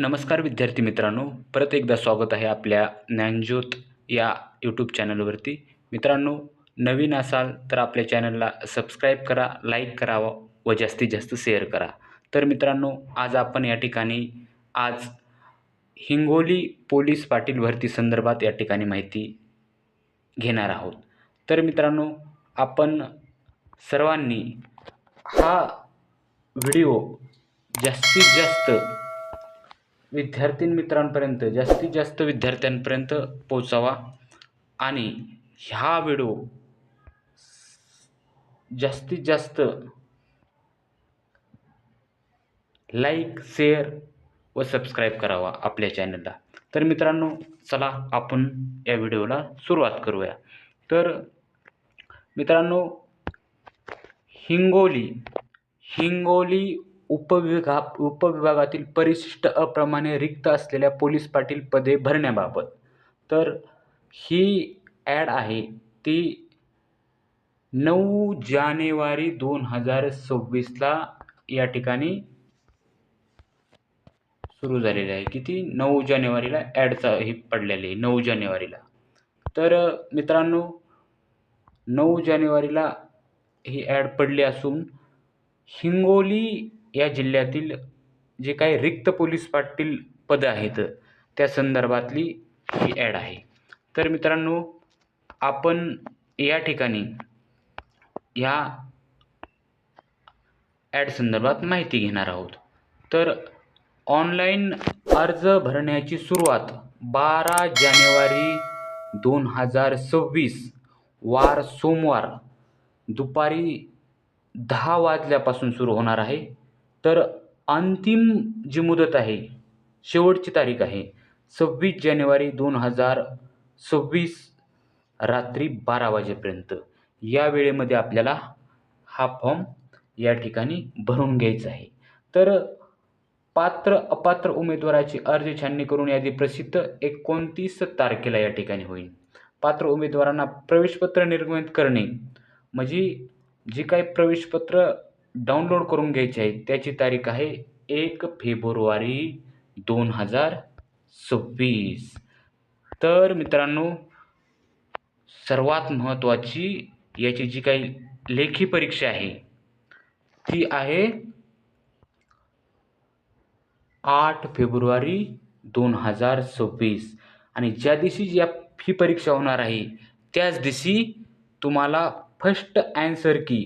नमस्कार विद्यार्थी मित्रांनो. परत एकदा स्वागत आहे आपल्या ज्ञानज्योत या यूट्यूब चॅनलवरती मित्रांनो नवीन असाल तर आपल्या चॅनलला सबस्क्राईब करा लाईक करा व जास्तीत जास्त शेअर करा. तर मित्रांनो आज आपण या ठिकाणी आज हिंगोली पोलीस पाटील भरती संदर्भात या ठिकाणी माहिती घेणार आहोत. तर मित्रांनो आपण सर्वांनी हा व्हिडिओ जास्तीत जास्त विद्यार्थी मित्रांपर्यंत जास्तीत जास्त विद्यार्थ्यांपर्यंत पोचावा आणि ह्या व्हिडिओ जास्तीत जास्त लाईक शेअर व सबस्क्राईब करावा आपल्या चॅनलला. तर मित्रांनो चला आपण या व्हिडिओला सुरुवात करूया. तर मित्रांनो हिंगोली हिंगोली उपविभा उपविभागातील परिशिष्ट अप्रमाणे रिक्त असलेल्या पोलीस पाटील पदे भरण्याबाबत. तर ही ॲड आहे ती नऊ जानेवारी दोन हजार सव्वीसला या ठिकाणी सुरू झालेली आहे. किती? नऊ जानेवारीला ॲडचा हे पडलेली आहे नऊ जानेवारीला तर मित्रांनो नऊ जानेवारीला ही ॲड पडली असून हिंगोली या जिल्ह्यातील जे काही रिक्त पोलीस पाटील पदं आहेत त्या संदर्भातली ही ॲड आहे. तर मित्रांनो आपण या ठिकाणी या ॲड संदर्भात माहिती घेणार आहोत. तर ऑनलाईन अर्ज भरण्याची सुरुवात बारा जानेवारी दोन हजार सव्वीस वार सोमवार दुपारी दहा वाजल्यापासून सुरू होणार आहे. तर अंतिम जी मुदत आहे शेवटची तारीख आहे सव्वीस जानेवारी दोन हजार सव्वीस रात्री बारा वाजेपर्यंत. या वेळेमध्ये आपल्याला हा फॉर्म या ठिकाणी भरून घ्यायचा आहे. तर पात्र अपात्र उमेदवाराची अर्ज छाननी करून यादी प्रसिद्ध एकोणतीस तारखेला या ठिकाणी होईल. पात्र उमेदवारांना प्रवेशपत्र निर्गमित करणे म्हणजे जी काही प्रवेशपत्र डाउनलोड करून घ्यायची आहे. त्याची तारीख आहे एक फेब्रुवारी दोन हजार सव्वीस. तर मित्रांनो सर्वात महत्त्वाची याची जी काही लेखी परीक्षा आहे ती आहे आठ फेब्रुवारी दोन हजार सव्वीस. आणि ज्या दिवशी या ही परीक्षा होणार आहे त्याच दिवशी तुम्हाला फर्स्ट ॲन्सर की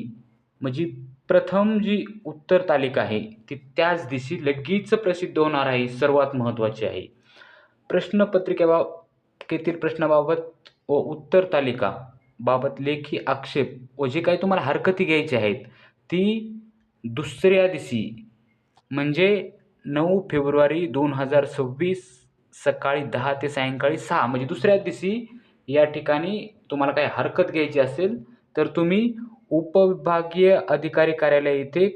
म्हणजे प्रथम जी उत्तर तालिका आहे ती त्याच दिवशी लगेच प्रसिद्ध होणार आहे सर्वात महत्त्वाची आहे. प्रश्नपत्रिकेबाबतीतील प्रश्नाबाबत व उत्तर तालिका बाबत लेखी आक्षेप व जे काही तुम्हाला हरकती घ्यायची आहेत ती दुसऱ्या दिवशी म्हणजे नऊ फेब्रुवारी दोन हजार सव्वीस सकाळी दहा ते सायंकाळी सहा म्हणजे दुसऱ्या दिवशी या ठिकाणी तुम्हाला काही हरकत घ्यायची असेल तर तुम्ही उपविभागीय अधिकारी कार्यालय येथे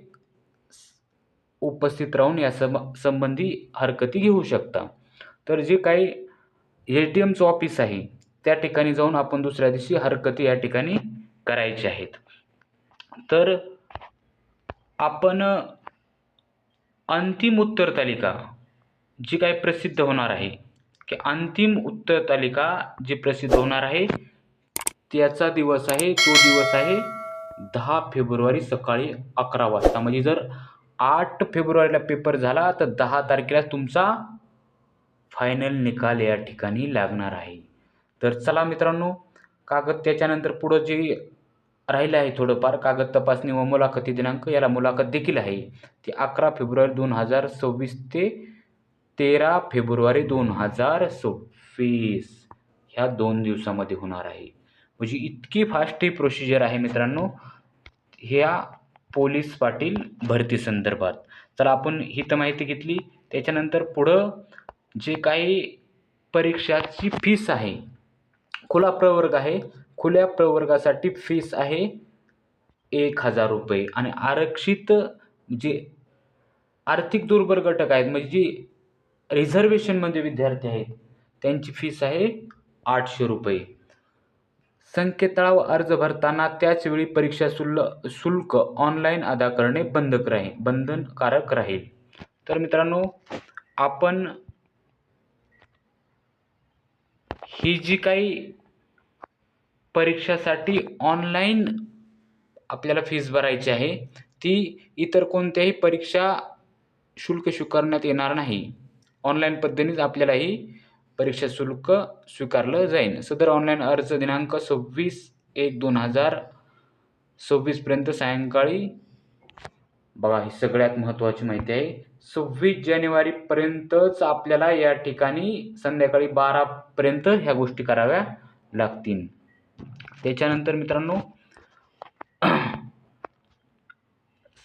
उपस्थित राहून या सम संबंधी हरकती घेऊ शकता. तर जे काही एच डी एमचं ऑफिस आहे त्या ठिकाणी जाऊन आपण दुसऱ्या दिवशी हरकती या ठिकाणी करायची आहेत. तर आपण अंतिम उत्तर तालिका जी काही प्रसिद्ध होणार आहे की अंतिम उत्तर तालिका जी प्रसिद्ध होणार आहे त्याचा दिवस आहे तो दिवस आहे दहा फेब्रुवारी सकाळी अकरा वाजता. म्हणजे जर आठ फेब्रुवारीला पेपर झाला तर दहा तारखेला तुमचा फायनल निकाल या ठिकाणी लागणार आहे. तर चला मित्रांनो कागद त्याच्यानंतर पुढं जे राहिलं आहे थोडंफार कागद तपासणी व मुलाखती दिनांक याला मुलाखत देखील आहे. ती अकरा फेब्रुवारी दोन हजार सव्वीस ते तेरा फेब्रुवारी दोन हजार सव्वीस ह्या दोन दिवसामध्ये होणार आहे. म्हणजे इतकी फास्ट ही प्रोसिजर आहे मित्रांनो. ह्या पोलीस पाटील भरती संदर्भात. तर आपण ही तर माहिती घेतली. त्याच्यानंतर पुढं जे काही परीक्षाची फीस आहे खुला प्रवर्ग आहे खुल्या प्रवर्गासाठी फीस आहे एक हजार रुपये. आणि आरक्षित जे आर्थिक दुर्बल घटक आहेत म्हणजे जी रिझर्वेशनमध्ये विद्यार्थी आहेत त्यांची फीस आहे आठशे रुपये. संकेतळावर अर्ज भरताना त्याचवेळी परीक्षा शुल्ल शुल्क ऑनलाईन अदा करणे बंधक राहील बंधनकारक राहील. तर मित्रांनो आपण ही जी काही परीक्षासाठी ऑनलाईन आपल्याला फीस भरायची आहे ती इतर कोणत्याही परीक्षा शुल्क स्वीकारण्यात येणार नाही. ऑनलाईन पद्धतीनेच आपल्याला ही परीक्षा शुल्क स्वीकारलं जाईल सदर ऑनलाईन अर्ज दिनांक सव्वीस एक दोन हजार सव्वीसपर्यंत सायंकाळी बघा ही सगळ्यात महत्त्वाची माहिती आहे. सव्वीस जानेवारीपर्यंतच आपल्याला या ठिकाणी संध्याकाळी बारापर्यंत ह्या गोष्टी कराव्या लागतील. त्याच्यानंतर मित्रांनो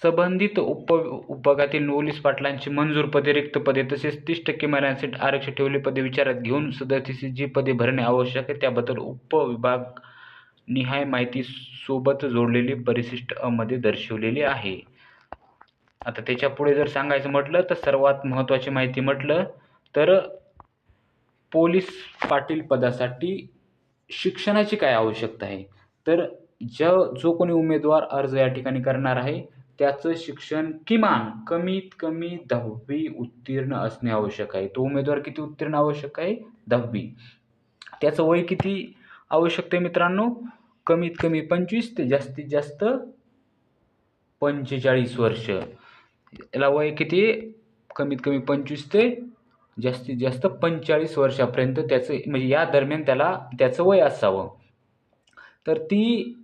संबंधित उप उपभागातील पोलीस पाटलांची मंजूर पदे रिक्त पदे तसेच तीस टक्के महिलांसाठी आरक्षण ठेवले पदे विचारात घेऊन सदतीस जी पदे भरणे आवश्यक आहे त्याबद्दल उपविभाग निहाय माहिती सोबत जोडलेली परिशिष्ट अमध्ये मध्ये दर्शवलेली आहे. आता त्याच्या पुढे जर सांगायचं म्हटलं तर सर्वात महत्त्वाची माहिती म्हटलं तर पोलीस पाटील पदासाठी शिक्षणाची काय आवश्यकता आहे? तर ज जो कोणी उमेदवार अर्ज या ठिकाणी करणार आहे त्याचं शिक्षण किमान कमीत कमी दहावी उत्तीर्ण असणे आवश्यक आहे. तो उमेदवार किती उत्तीर्ण आवश्यक आहे? दहावी. त्याचं वय किती आवश्यक आहे मित्रांनो? कमीत कमी पंचवीस ते जास्तीत जास्त पंचेचाळीस वर्ष. याला वय किती? कमीत कमी पंचवीस ते जास्तीत जास्त पंचेचाळीस वर्षापर्यंत त्याचं म्हणजे या दरम्यान त्याला त्याचं वय असावं. तर ती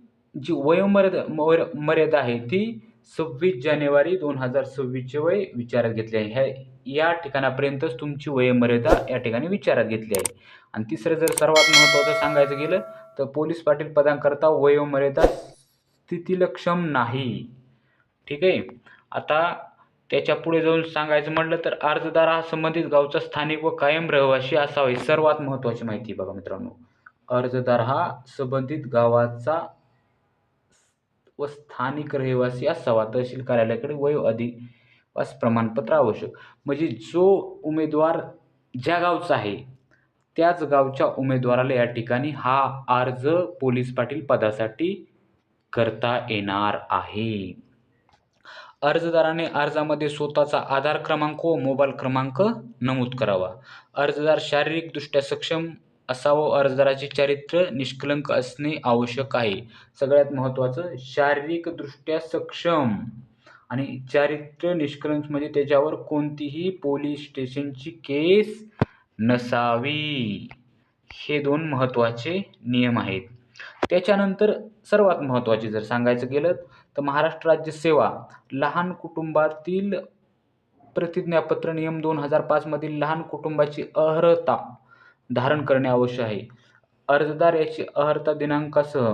जी वयोमर्यादा मर मर्यादा आहे ती सव्वीस जानेवारी दोन हजार सव्वीसचे वय विचारात घेतले आहे. ह्या या ठिकाणापर्यंतच तुमची वयोमर्यादा या ठिकाणी विचारात घेतली आहे. आणि तिसरं जर सर्वात महत्त्वाचं सांगायचं गेलं तर पोलीस पाटील पदांकरता वयोमर्यादा स्थितीलक्षम नाही. ठीक आहे? आता त्याच्या पुढे जाऊन सांगायचं म्हटलं तर अर्जदार हा संबंधित गावचा स्थानिक व कायम रहिवासी असावा ही सर्वात महत्त्वाची माहिती बघा मित्रांनो. अर्जदार हा संबंधित गावाचा व स्थानिक रहिवासी असावा तहसील कार्यालयाकडे वय अधिवास प्रमाणपत्र आवश्यक. म्हणजे जो उमेदवार ज्या गावचा आहे त्याच गावच्या उमेदवाराला या ठिकाणी हा अर्ज पोलीस पाटील पदासाठी करता येणार आहे. अर्जदाराने अर्जामध्ये स्वतःचा आधार क्रमांक व मोबाईल क्रमांक नमूद करावा. अर्जदार शारीरिकदृष्ट्या सक्षम असावं. अर्जदाराचे चारित्र्य निष्कलंक असणे आवश्यक आहे. सगळ्यात महत्त्वाचं शारीरिकदृष्ट्या सक्षम. आणि चारित्र्य निष्कलंक म्हणजे त्याच्यावर कोणतीही पोलीस स्टेशनची केस नसावी. हे दोन महत्त्वाचे नियम आहेत. त्याच्यानंतर सर्वात महत्त्वाचे जर सांगायचं गेलं तर महाराष्ट्र राज्य सेवा लहान कुटुंबातील प्रतिज्ञापत्र नियम दोन हजार पाचमधील लहान कुटुंबाची अर्हता. धारण करणे आवश्यक आहे. अर्जदार याची अर्हता दिनांकासह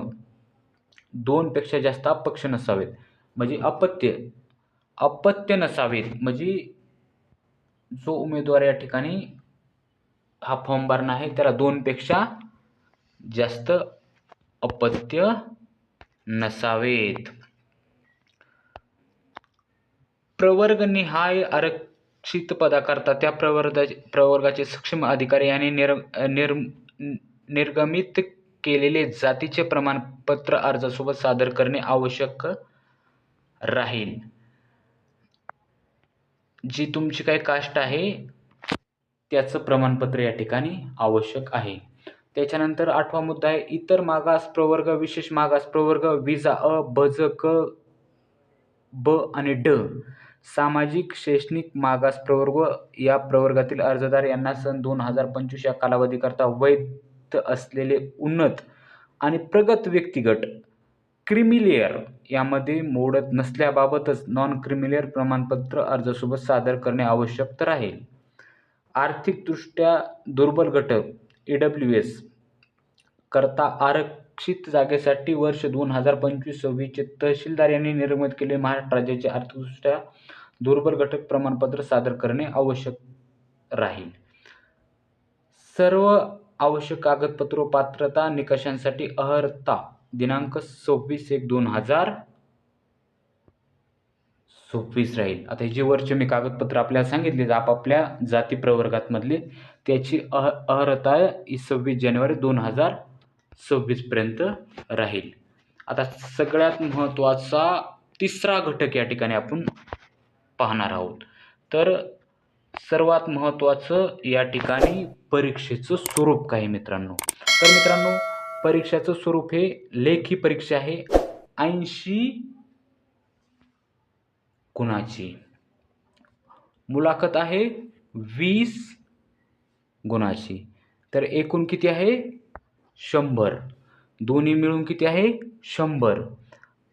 दोनपेक्षा जास्त अपक्ष नसावेत. म्हणजे अपत्य अपत्य नसावेत. म्हणजे जो उमेदवार या ठिकाणी हा फॉर्म भरणार आहे त्याला दोनपेक्षा जास्त अपत्य नसावेत. प्रवर्गनिहाय आरक्ष पदाकरता त्या प्रवर्गाचे प्रवर्गाचे सक्षम अधिकारी यांनी निर निर निर्गमित केलेले जातीचे प्रमाणपत्र अर्जासोबत सादर करणे आवश्यक राहील. जी तुमची काही कास्ट आहे त्याचं प्रमाणपत्र या ठिकाणी आवश्यक आहे. त्याच्यानंतर आठवा मुद्दा आहे इतर मागास प्रवर्ग विशेष मागास प्रवर्ग विजा अ ब ज क ब आणि ड. सामाजिक शैक्षणिक मागास प्रवर्ग या प्रवर्गातील अर्जदार यांना सन दोन हजार पंचवीस या कालावधीकरता वैध असलेले उन्नत आणि प्रगत व्यक्तिगट क्रिमिलेअर यामध्ये मोडत नसल्याबाबतच नॉन क्रिमिलेअर प्रमाणपत्र अर्जासोबत सादर करणे आवश्यक राहील आर्थिकदृष्ट्या दुर्बल घटक ई डब्ल्यू एस करता आरक्षित जागेसाठी वर्ष दोन हजार पंचवीस सव्वीसचे तहसीलदार यांनी निर्मित केले महाराष्ट्र राज्याचे आर्थिकदृष्ट्या दुर्बल घटक प्रमाणपत्र सादर करणे आवश्यक राहील. सर्व आवश्यक कागदपत्र पात्रता निकषांसाठी अर्हता दिनांक सव्वीस एक दोन हजार सव्वीस राहील. आता हे जे वरचे मी कागदपत्र आपल्याला सांगितले आपापल्या जाती प्रवर्गातमधले त्याची अह अर्हता ही सव्वीस जानेवारी दोन हजार सव्वीसपर्यंत राहील. आता सगळ्यात महत्त्वाचा तिसरा घटक या ठिकाणी आपण पाहणार आहोत. तर सर्वात महत्त्वाचं या ठिकाणी परीक्षेचं स्वरूप काय मित्रांनो? तर मित्रांनो परीक्षेचं स्वरूप हे लेखी परीक्षा आहे. ऐंशी गुणाची. मुलाखत आहे वीस गुणाची. तर एकूण किती आहे? शंभर. दोन्ही मिळून किती आहे? शंभर.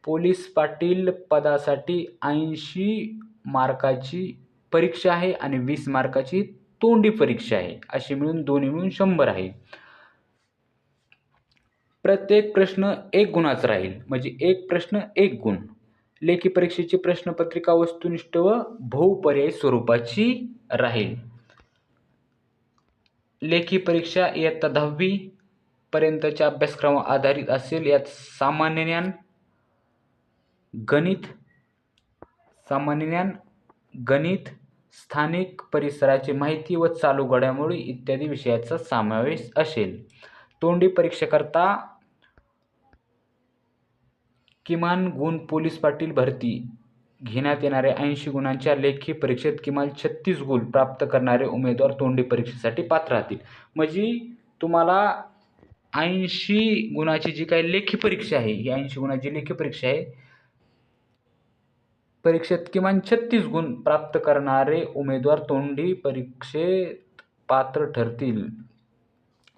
पोलीस पाटील पदासाठी ऐंशी मार्काची परीक्षा आहे आणि वीस मार्काची तोंडी परीक्षा आहे. अशी मिळून दोन्ही मिळून शंभर आहे. प्रत्येक प्रश्न एक गुणाचा राहील. म्हणजे एक प्रश्न एक गुण. लेखी परीक्षेची प्रश्नपत्रिका वस्तुनिष्ठ व बहुपर्यायी स्वरूपाची राहील. लेखी परीक्षा इयत्ता दहावी पर्यंतच्या अभ्यासक्रमावर आधारित असेल यात सामान्य ज्ञान गणित सामान्य ज्ञान गणित स्थानिक परिसराची माहिती व चालू घडामोडी इत्यादी विषयाचा समावेश असेल. तोंडी परीक्षेकरता किमान गुण पोलीस पाटील भरती. घेण्यात येणाऱ्या ऐंशी गुणांच्या लेखी परीक्षेत किमान छत्तीस गुण प्राप्त करणारे उमेदवार तोंडी परीक्षेसाठी पात्र राहतील. म्हणजे तुम्हाला ऐंशी गुणाची जी काही लेखी परीक्षा आहे ही ऐंशी गुणाची लेखी परीक्षा आहे परीक्षेत किमान छत्तीस गुण प्राप्त करणारे उमेदवार तोंडी परीक्षेत पात्र ठरतील.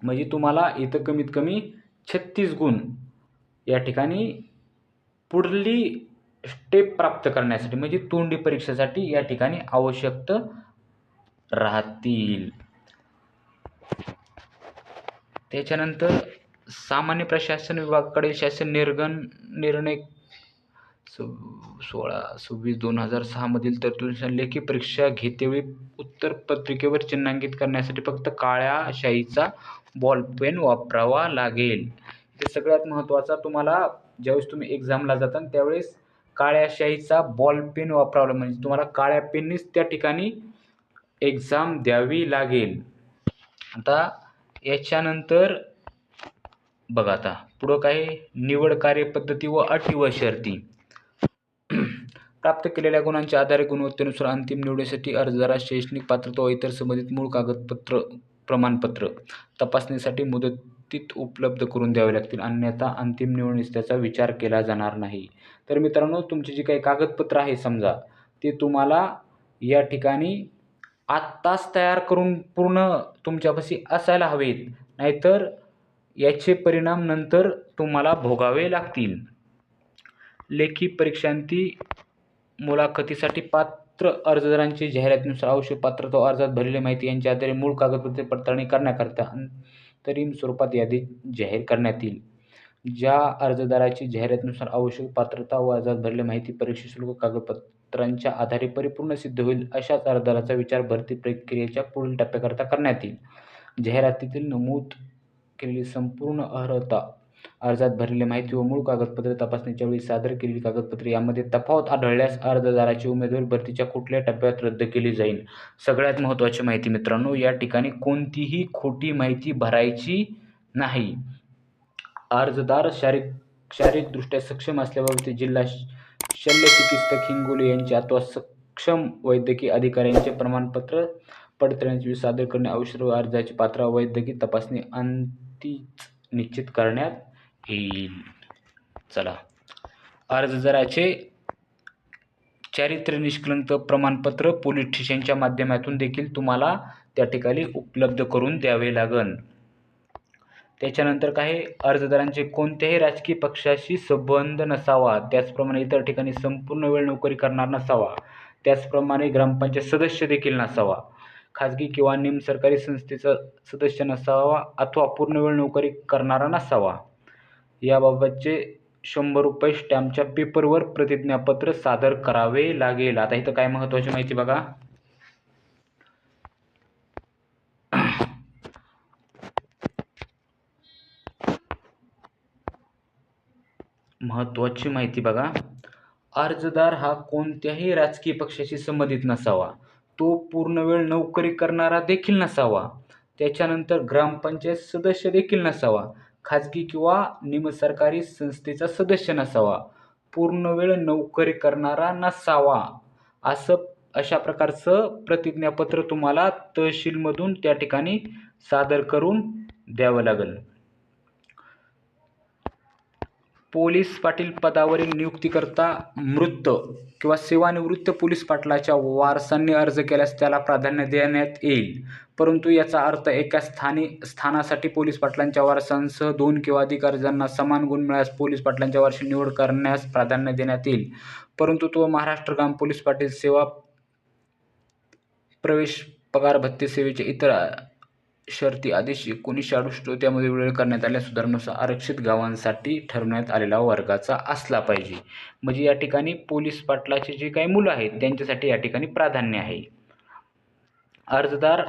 म्हणजे तुम्हाला इथं कमीत कमी छत्तीस गुण या ठिकाणी पुढली स्टेप प्राप्त करण्यासाठी म्हणजे तोंडी परीक्षेसाठी या ठिकाणी आवश्यक राहतील. त्याच्यानंतर सामान्य प्रशासन विभागाकडे शासन निर्गण निर्णय सो सोळा सव्वीस दोन हजार सहामधील तरतुदीनुसार लेखी परीक्षा घेतेवेळी उत्तरपत्रिकेवर चिन्हांकित करण्यासाठी फक्त काळ्या शाईचा बॉलपेन वापरावा लागेल. ते सगळ्यात महत्त्वाचा तुम्हाला ज्यावेळेस तुम्ही एक्झामला जाता त्यावेळेस काळ्या शाईचा बॉल पेन वापरावा म्हणजे तुम्हाला काळ्या पेननीच त्या ठिकाणी एक्झाम द्यावी लागेल. आता याच्यानंतर बघा आता पुढं काय निवड कार्यपद्धती व अटी व शर्ती. प्राप्त केलेल्या गुणांच्या आधारे गुणवत्तेनुसार अंतिम निवडीसाठी अर्जदारा शैक्षणिक पात्रता व इतर संबंधित मूळ कागदपत्र प्रमाणपत्र तपासणीसाठी मुदतीत उपलब्ध करून द्यावे लागतील. अन्यथा अंतिम निवडणीस त्याचा विचार केला जाणार नाही. तर मित्रांनो तुमची जी काही कागदपत्र आहे समजा ते तुम्हाला या ठिकाणी आत्ताच तयार करून पूर्ण तुमच्यापाशी असायला हवेत. नाहीतर याचे परिणाम नंतर तुम्हाला भोगावे लागतील. लेखी परीक्षांती मुलाखतीसाठी पात्र अर्जदारांची जाहिरातीनुसार आवश्यक पात्रता अर्जात भरलेली माहिती यांच्या आधारे मूळ कागदपत्रे पडताळणी करण्याकरता अंतरिम स्वरूपात यादी जाहीर करण्यात येईल. ज्या अर्जदाराची जाहिरातीनुसार आवश्यक पात्रता व अर्जात भरलेली माहिती परीक्षा शुल्क कागदपत्रांच्या आधारे परिपूर्ण सिद्ध होईल अशाच अर्जदाराचा विचार भरती प्रक्रियेच्या पुढील टप्प्याकरता करण्यात येईल. जाहिरातीतील नमूद केलेली संपूर्ण अर्हता अर्जात भरलेली माहिती व मूळ कागदपत्रे तपासणीच्या वेळी सादर केलेली कागदपत्रे यामध्ये तफावत आढळल्यास अर्जदाराची उमेदवारी भरतीच्या कुठल्या टप्प्यात रद्द केली जाईल? सगळ्यात महत्त्वाची माहिती मित्रांनो या ठिकाणी कोणतीही खोटी माहिती भरायची नाही. अर्जदार शारीरिक शारीरिकदृष्ट्या सक्षम असल्याबाबत जिल्हा शल्यचिकित्सक हिंगोली यांचे अथवा सक्षम वैद्यकीय अधिकाऱ्यांचे प्रमाणपत्र पडताळणीची सादर करणे आवश्यक अर्जाची पात्र वैद्यकीय तपासणी अंतीच निश्चित करण्यात येईल. चला. अर्जदाराचे चारित्र्य निष्कलंक प्रमाणपत्र पोलीस स्टेशनच्या माध्यमातून देखील तुम्हाला त्या ठिकाणी उपलब्ध करून द्यावे लागेल त्याच्यानंतर काही अर्जदारांचे कोणत्याही राजकीय पक्षाशी संबंध नसावा त्याचप्रमाणे इतर ठिकाणी संपूर्ण वेळ नोकरी करणार नसावा त्याचप्रमाणे ग्रामपंचायत सदस्य देखील नसावा. खाजगी किंवा निमसरकारी संस्थेचा सदस्य नसावा अथवा पूर्ण वेळ नोकरी करणारा नसावा. याबाबतचे शंभर रुपये स्टॅम्पच्या पेपरवर प्रतिज्ञापत्र सादर करावे लागेल. आता इथं काय महत्त्वाची माहिती बघा. महत्त्वाची माहिती बघा. अर्जदार हा कोणत्याही राजकीय पक्षाशी संबंधित नसावा. तो पूर्णवेळ नोकरी करणारा देखील नसावा. त्याच्यानंतर ग्रामपंचायत सदस्य देखील नसावा. खाजगी किंवा निमसरकारी संस्थेचा सदस्य नसावा. पूर्णवेळ नोकरी करणारा नसावा. असं अशा प्रकारचं प्रतिज्ञापत्र तुम्हाला तहसीलमधून त्या ठिकाणी सादर करून द्यावं लागेल. पोलीस पाटील पदावरील नियुक्तीकरता मृत किंवा सेवानिवृत्त पोलीस पाटलाच्या वारसांनी अर्ज केल्यास त्याला प्राधान्य देण्यात येईल. परंतु याचा अर्थ एका स्थानी स्थानासाठी पोलीस पाटलांच्या वारसांसह दोन किंवा अधिक अर्जांना समान गुण मिळाल्यास पोलीस पाटलांच्या वारशी निवड करण्यास प्राधान्य देण्यात येईल. परंतु तो महाराष्ट्र ग्राम पोलीस पाटील सेवा प्रवेश पगार भत्ते सेवेचे इतर शर्ती आदेश एकोणीसशे अडुसष्ट त्यामध्ये वेळ करण्यात आल्या सुधारणानुसार आरक्षित गावांसाठी ठरवण्यात आलेला वर्गाचा असला पाहिजे. म्हणजे या ठिकाणी पोलीस पाटलाचे जे काही मुलं आहेत त्यांच्यासाठी या ठिकाणी प्राधान्य आहे. अर्जदार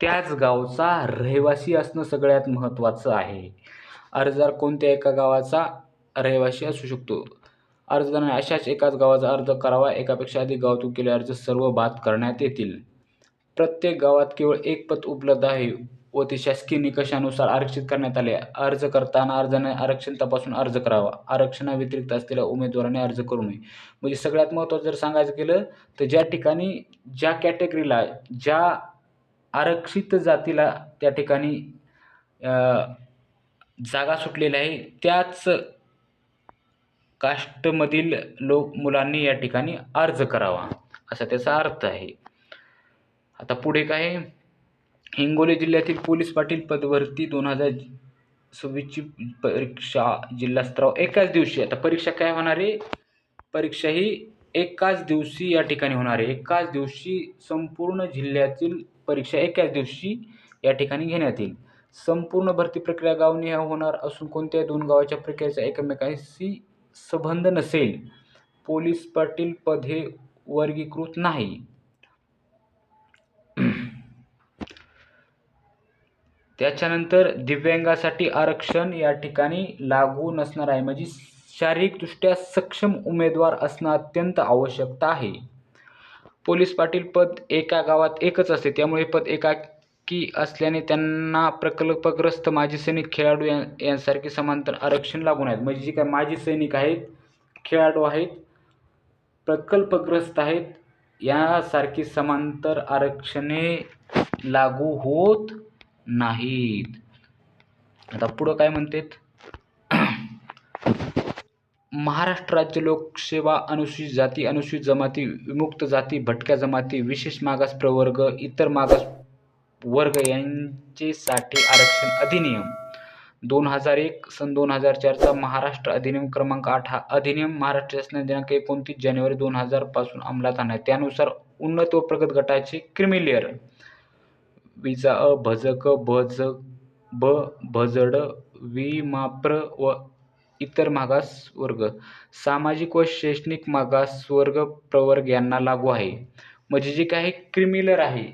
त्याच गावचा रहिवासी असणं सगळ्यात महत्त्वाचं आहे. अर्जदार कोणत्या एका गावाचा रहिवासी असू शकतो? अर्जदाराने अशाच एकाच गावाचा अर्ज करावा एकापेक्षा अधिक गावातून केले अर्ज सर्व बाद करण्यात येतील. प्रत्येक गावात केवळ एक पद उपलब्ध आहे व ते शासकीय निकषानुसार आरक्षित करण्यात आले. अर्ज करताना अर्जाने आरक्षण तपासून अर्ज करावा. आरक्षणाव्यतिरिक्त असलेल्या उमेदवाराने अर्ज करू नये. म्हणजे सगळ्यात महत्त्वाचं जर सांगायचं गेलं तर ज्या ठिकाणी ज्या कॅटेगरीला ज्या आरक्षित जातीला त्या ठिकाणी जागा सुटलेल्या आहे त्याच कास्टमधील लोक मुलांनी या ठिकाणी अर्ज करावा. असा त्याचा अर्थ आहे. आता पुढे काय हिंगोली जिल्ह्यातील पोलीस पाटील पदभरती दोन हजार सव्वीसची परीक्षा जिल्हास्तराव एकाच दिवशी. आता परीक्षा काय होणार आहे? परीक्षा ही एकाच दिवशी या ठिकाणी होणार आहे. एकाच दिवशी संपूर्ण जिल्ह्यातील परीक्षा एकाच दिवशी या ठिकाणी घेण्यात येईल. संपूर्ण भरती प्रक्रिया गावनिहाय होणार असून कोणत्याही दोन गावाच्या प्रक्रियेचा एकमेकांशी संबंध नसेल. पोलीस पाटील पद हे वर्गीकृत नाही. त्याच्यानंतर दिव्यांगासाठी आरक्षण या ठिकाणी लागू नसणार आहे. म्हणजे शारीरिकदृष्ट्या सक्षम उमेदवार असणं अत्यंत आवश्यकता आहे. पोलीस पाटील पद एका गावात एकच असते. त्यामुळे पद एकाकी असल्याने त्यांना प्रकल्पग्रस्त माजी सैनिक खेळाडू या यांसारखे समांतर आरक्षण लागून आहेत म्हणजे जे काय माजी सैनिक आहेत खेळाडू आहेत प्रकल्पग्रस्त आहेत यासारखी समांतर आरक्षणे लागू होत नाहीत. आता पुढं काय म्हणतात? महाराष्ट्र राज्य लोकसेवा अनुसूचित जाती अनुसूचित जमाती विमुक्त जाती भटक्या जमाती विशेष मागास प्रवर्ग इतर मागास वर्ग यांचेसाठी आरक्षण अधिनियम. दोन हजार एक सन दोन हजार चारचा महाराष्ट्र अधिनियम क्रमांक आठ हा अधिनियम महाराष्ट्र शासनाने दिनांक एकोणतीस जानेवारी दोन हजारपासून अंमलात आणला त्यानुसार उन्नत व प्रगत गटाचे क्रिमिलियर विजा अ भजक भज ब भजड विमाप्र व इतर मागास वर्ग. सामाजिक व शैक्षणिक मागास वर्ग प्रवर्ग यांना लागू आहे. म्हणजे जे काही क्रिमिलर आहे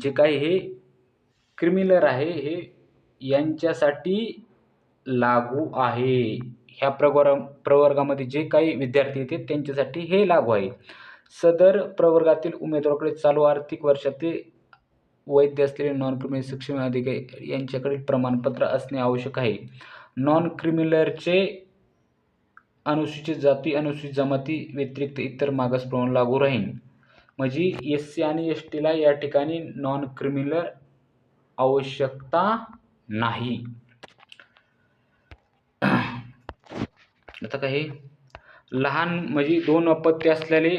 जे काही हे क्रिमिलर आहे हे यांच्यासाठी लागू आहे. ह्या प्रवर प्रवर्गामध्ये जे काही विद्यार्थी येते त्यांच्यासाठी हे लागू आहे. सदर प्रवर्गातील उमेदवाराकडे चालू आर्थिक वर्षातील वैध असलेले नॉन क्रिमिनल सक्षम अधिकारी यांच्याकडील प्रमाणपत्र असणे आवश्यक आहे. नॉन क्रिमिनलचे अनुसूचित जाती अनुसूचित जमाती व्यतिरिक्त इतर मागास प्रमाण लागू राहील. म्हणजे एस सी आणि एस टीला या ठिकाणी नॉन क्रिमिनल आवश्यकता नाही. आता काही लहान म्हणजे दोन अपत्य असलेले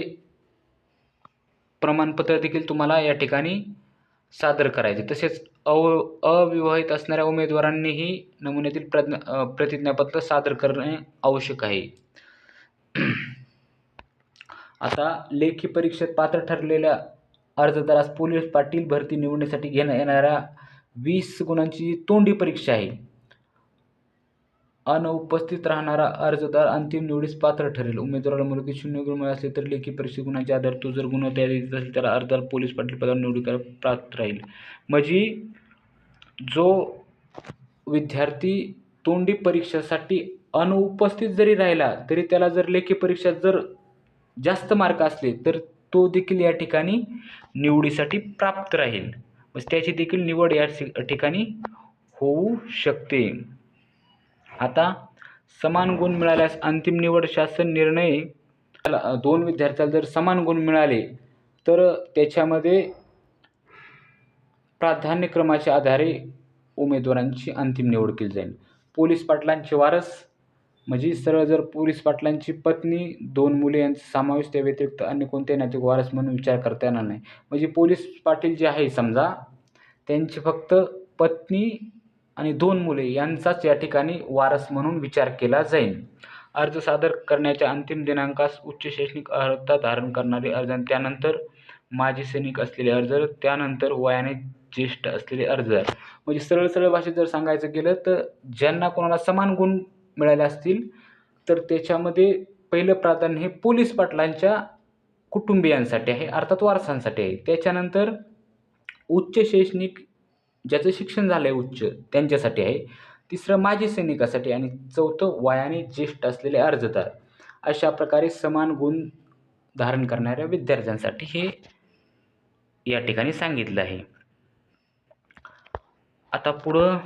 प्रमाणपत्र देखील तुम्हाला या ठिकाणी सादर करायचे. तसेच अव अविवाहित असणाऱ्या उमेदवारांनीही नमुन्यातील प्रज्ञ प्रतिज्ञापत्र सादर करणे आवश्यक आहे. आता लेखी परीक्षेत पात्र ठरलेल्या अर्जदारास पोलीस पाटील भरती निवडण्यासाठी घेण्यात येणाऱ्या वीस गुणांची तोंडी परीक्षा आहे. अनुपस्थित राहणारा अर्जदार अंतिम निवडीस पात्र ठरेल. उमेदवाराला मुलगी शून्य गुण मिळाले असले तर लेखी परीक्षे गुणाच्या आधार तो जर गुन्हा तयारी असेल तर अर्जदार पोलीस पाटील पदावर निवडी करायला पात्र राहील. म्हणजे जो विद्यार्थी तोंडी परीक्षेसाठी अनुपस्थित जरी राहिला तरी त्याला जर लेखी परीक्षा जर जास्त मार्क असले तर तो देखील या ठिकाणी निवडीसाठी प्राप्त राहील. मग त्याची देखील निवड या ठिकाणी होऊ शकते. आता समान गुण मिळाल्यास अंतिम निवड शासन निर्णय दोन विद्यार्थ्याला जर समान गुण मिळाले तर त्याच्यामध्ये प्राधान्यक्रमाच्या आधारे उमेदवारांची अंतिम निवड केली जाईल. पोलीस पाटलांचे वारस म्हणजे सरळ जर पोलीस पाटलांची पत्नी दोन मुले यांचा समावेश त्या व्यतिरिक्त अन्य कोणत्याही नातेवाईक वारस म्हणून विचार करता येणार नाही. म्हणजे पोलीस पाटील जे आहे समजा त्यांची फक्त पत्नी आणि दोन मुले यांचाच या ठिकाणी वारस म्हणून विचार केला जाईल अर्ज सादर करण्याच्या अंतिम दिनांकास उच्च शैक्षणिक अर्हता धारण करणारे अर्ज आणि त्यानंतर माजी सैनिक असलेले अर्ज त्यानंतर वयाने ज्येष्ठ असलेले अर्ज. म्हणजे सरळ सरळ भाषेत जर सांगायचं गेलं तर ज्यांना कोणाला समान गुण मिळाले असतील तर त्याच्यामध्ये पहिलं प्राधान्य हे पोलीस पाटलांच्या कुटुंबियांसाठी आहे अर्थात वारसांसाठी आहे. त्याच्यानंतर उच्च शैक्षणिक ज्याचं शिक्षण झालं आहे उच्च त्यांच्यासाठी आहे. तिसरं माजी सैनिकासाठी आणि चौथं वयाने ज्येष्ठ असलेले अर्जदार. अशा प्रकारे समान गुण धारण करणाऱ्या विद्यार्थ्यांसाठी हे या ठिकाणी सांगितलं आहे. आता पुढं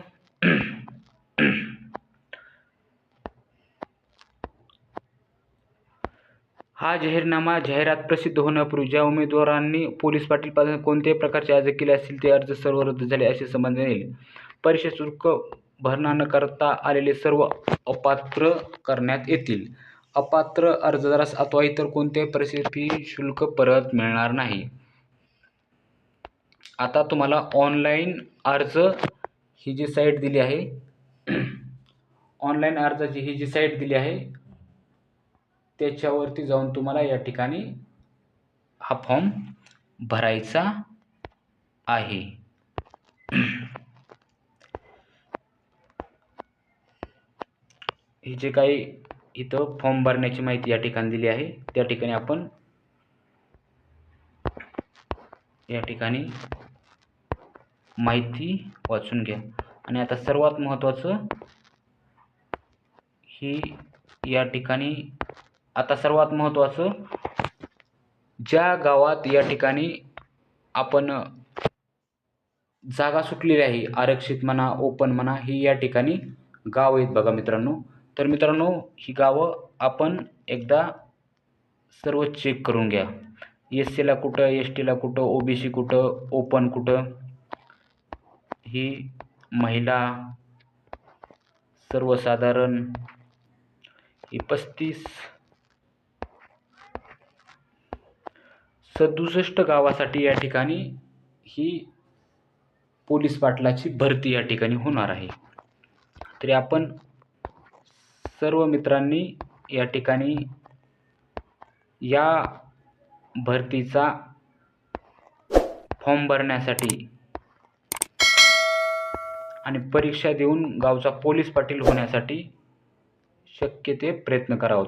हा जाहीरनामा जाहिरात प्रसिद्ध होण्यापूर्वी ज्या उमेदवारांनी पोलीस पाटीलपासून कोणत्याही प्रकारचे अर्ज केले असतील ते अर्ज सर्व रद्द झाले असे समजण्यात येईल परीक्षा शुल्क भरणा न करता आलेले सर्व अपात्र करण्यात येतील. अपात्र अर्जदारास अथवा इतर कोणत्याही परिस्थिती फी शुल्क परत मिळणार नाही. आता तुम्हाला ऑनलाईन अर्ज ही जी साईट दिली आहे ऑनलाईन अर्जाची ही जी साईट दिली आहे त्याच्यावरती जाऊन तुम्हाला या ठिकाणी हा फॉर्म भरायचा आहे. हे जे काही इथं फॉर्म भरण्याची माहिती या ठिकाणी दिली आहे त्या ठिकाणी आपण या ठिकाणी माहिती वाचून घ्या. आणि आता सर्वात महत्त्वाचं ही या ठिकाणी आता सर्वात महत्त्वाचं ज्या गावात या ठिकाणी आपण जागा सुटलेली आहे आरक्षित म्हणा ओपन म्हणा ही या ठिकाणी गाव आहेत बघा मित्रांनो. तर मित्रांनो ही गावं आपण एकदा सर्व चेक करून घ्या. एस सीला कुठं एस टीला कुठं ओ बी सी कुठं ओपन कुठं ही महिला सर्वसाधारण ही पस्तीस सदुसष्ट गावासाठी या ठिकाणी ही पोलीस पाटलाची भरती या ठिकाणी होणार आहे. तरी आपण सर्व मित्रांनी या ठिकाणी या भरतीचा फॉर्म भरण्यासाठी आणि परीक्षा देऊन गावचा पोलीस पाटील होण्यासाठी शक्य ते प्रयत्न करावा.